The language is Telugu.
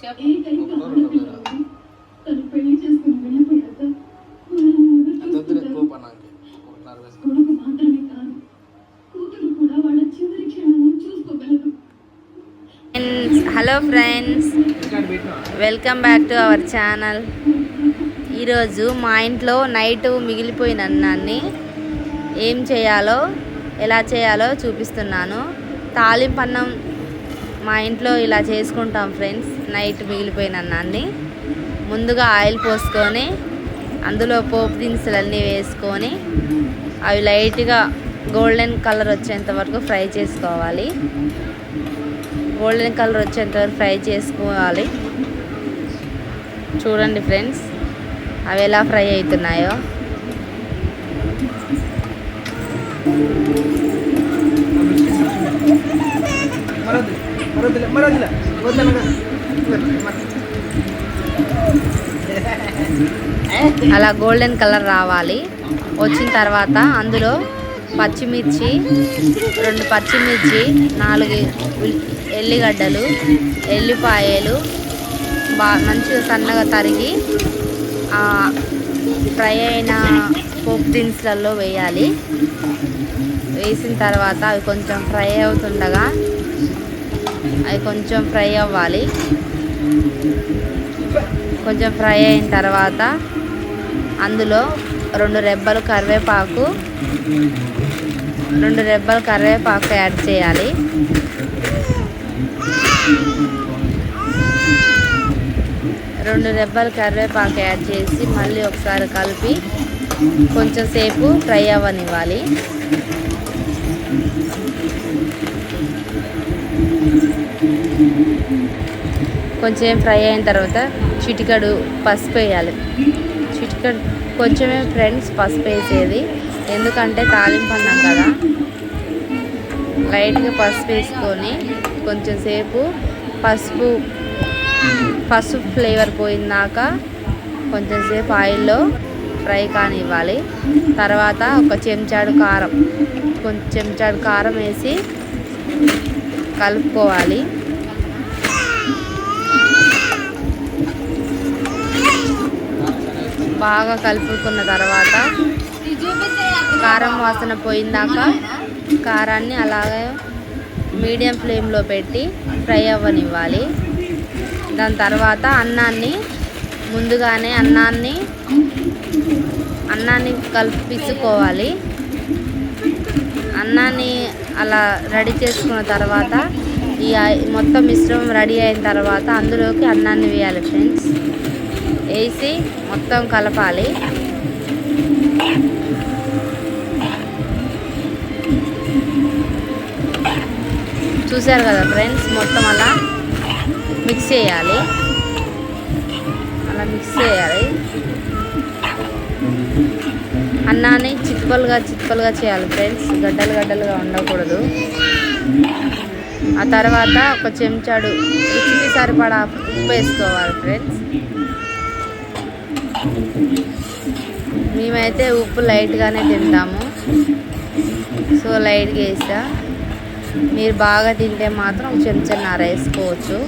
Hello friends welcome back to our channel. ఈరోజు మా ఇంట్లో నైట్ మిగిలిపోయిన అన్నాన్ని ఏం చేయాలో ఎలా చేయాలో చూపిస్తున్నాను. తాలింపన్నం మా ఇంట్లో ఇలా చేసుకుంటాం ఫ్రెండ్స్. నైట్ మిగిలిపోయిన అన్నాన్ని. ముందుగా ఆయిల్ పోసుకొని అందులో పోపు దినుసులన్నీ వేసుకొని అవి లైట్గా గోల్డెన్ కలర్ వచ్చేంత వరకు ఫ్రై చేసుకోవాలి. గోల్డెన్ కలర్ వచ్చేంత వరకు ఫ్రై చేసుకోవాలి. చూడండి ఫ్రెండ్స్ అవి ఎలా ఫ్రై అవుతున్నాయో. అలా గోల్డెన్ కలర్ రావాలి. వచ్చిన తర్వాత అందులో పచ్చిమిర్చి రెండు పచ్చిమిర్చి నాలుగు ఎల్లిగడ్డలు ఎల్లిపాయలు బాగా మంచిగా సన్నగా తరిగి ఫ్రై అయిన పోప్ దినుసులలో వేయాలి. వేసిన తర్వాత అవి కొంచెం ఫ్రై అవుతుండగా అవి కొంచెం ఫ్రై అవ్వాలి. కొంచెం ఫ్రై అయిన తర్వాత అందులో రెండు రెబ్బలు కరివేపాకు రెండు రెబ్బలు కరివేపాకు యాడ్ చేయాలి. రెండు రెబ్బలు కరివేపాకు యాడ్ చేసి మళ్ళీ ఒకసారి కలిపి కొంచెం సేపు ఫ్రై అవ్వనివ్వాలి. కొంచెం ఫ్రై అయిన తర్వాత చిటికడు పసుపు వేయాలి. చిటికడు కొంచెమే ఫ్రెండ్స్ పసుపు వేసేది. ఎందుకంటే తాలింపు అన్నాం కదా. లైట్గా పసుపు వేసుకొని కొంచెం సేపు పసుపు పసుపు ఫ్లేవర్ పోయిందాక కొంచెం సేపు ఆయిల్లో ఫ్రై కానివ్వాలి. తర్వాత ఒక చెంచాడు కారం కొంచెం చెంచాడు కారం వేసి కలుపుకోవాలి. బాగా కలుపుకున్న తర్వాత కారం వాసన పోయిందాక కారాన్ని అలాగే మీడియం ఫ్లేమ్లో పెట్టి ఫ్రై అవ్వనివ్వాలి. దాని తర్వాత అన్నాన్ని ముందుగానే అన్నాన్ని అన్నాన్ని కల్పించుకోవాలి. అన్నాన్ని అలా రెడీ చేసుకున్న తర్వాత ఈ మొత్తం మిశ్రమం రెడీ అయిన తర్వాత అందులోకి అన్నాన్ని వేయాలి ఫ్రెండ్స్. వేసి మొత్తం కలపాలి. చూశారు కదా ఫ్రెండ్స్ మొత్తం అలా మిక్స్ చేయాలి. అలా మిక్స్ చేయాలి. అన్నాన్ని చిత్పలుగా చిత్పలుగా చేయాలి ఫ్రెండ్స్. గడ్డలు గడ్డలుగా ఉండకూడదు. ఆ తర్వాత ఒక చెంచాడు రుచికి సరిపడా ఉప్పు వేసుకోవాలి ఫ్రెండ్స్. మేమైతే ఉప్పు లైట్గానే తింటాము. సో లైట్గా వేసా. మీరు బాగా తింటే మాత్రం ఒక వేసుకోవచ్చు